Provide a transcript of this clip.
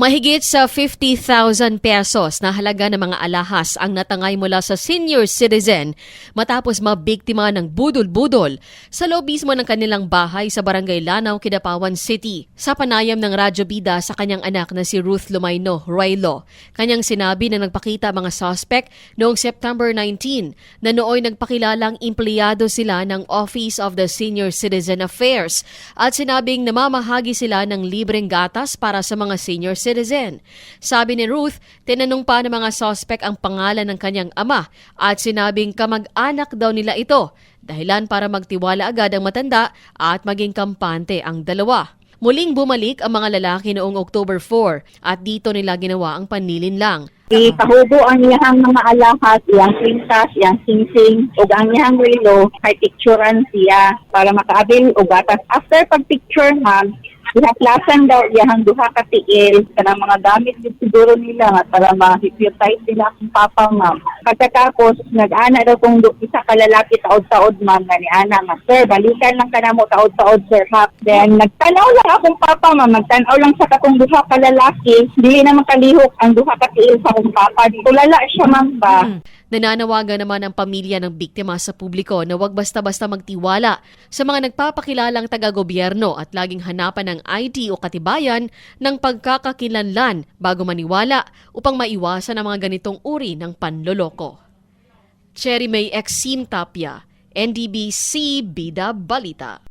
Mahigit sa 50,000 pesos na halaga ng mga alahas ang natangay mula sa senior citizen matapos mabiktima ng budol-budol sa loob mismo ng kanilang bahay sa Barangay Lanao, Kidapawan City. Sa panayam ng Radyo Bida sa kanyang anak na si Ruth Lumayno Roylo, kanyang sinabi na nagpakita mga suspect noong September 19 na nooy nagpakilalang empleyado sila ng Office of the Senior Citizen Affairs at sinabing namamahagi sila ng libreng gatas para sa mga senior citizen. Sabi ni Ruth, tinanong pa ng mga suspect ang pangalan ng kanyang ama at sinabing kamag-anak daw nila ito, dahilan para magtiwala agad ang matanda at maging kampante ang dalawa. Muling bumalik ang mga lalaki noong October 4 at dito nila ginawa ang panlilin lang. Ipahubo ang iyang mga alahas, iyang kwintas, iyang singsing, ug ang iyang relo, kay picturean siya para makaabil og gatas. After pag-picture, ma'am, ihaplasan daw iyang duha ka tiil kanang mga gamit din siguro nila nga para ma-hypnotize sila akong papa, ma'am. Pagkatapos, nag-ana daw kung isa ka lalaki taod-taod, ma'am, nga ni Ana nga, Sir, balikan lang ka na mo taod-taod, sir, ha? Then, nagtanaw lang akong papa, ma'am. Nagtanaw lang sa katong duha ka lalaki. Dili naman kalihok ang duha ka tiil sa akong papa. Tulala siya, ma'am, ba? Hmm. Nananawagan naman ang pamilya ng biktima sa publiko na huwag basta-basta magtiwala sa mga nagpapakilalang taga-gobyerno at laging hanapan ng ID o katibayan ng pagkakakilanlan bago maniwala upang maiwasan ang mga ganitong uri ng panloloko. Cherry May Exim Tapia, NDBC Bida Balita.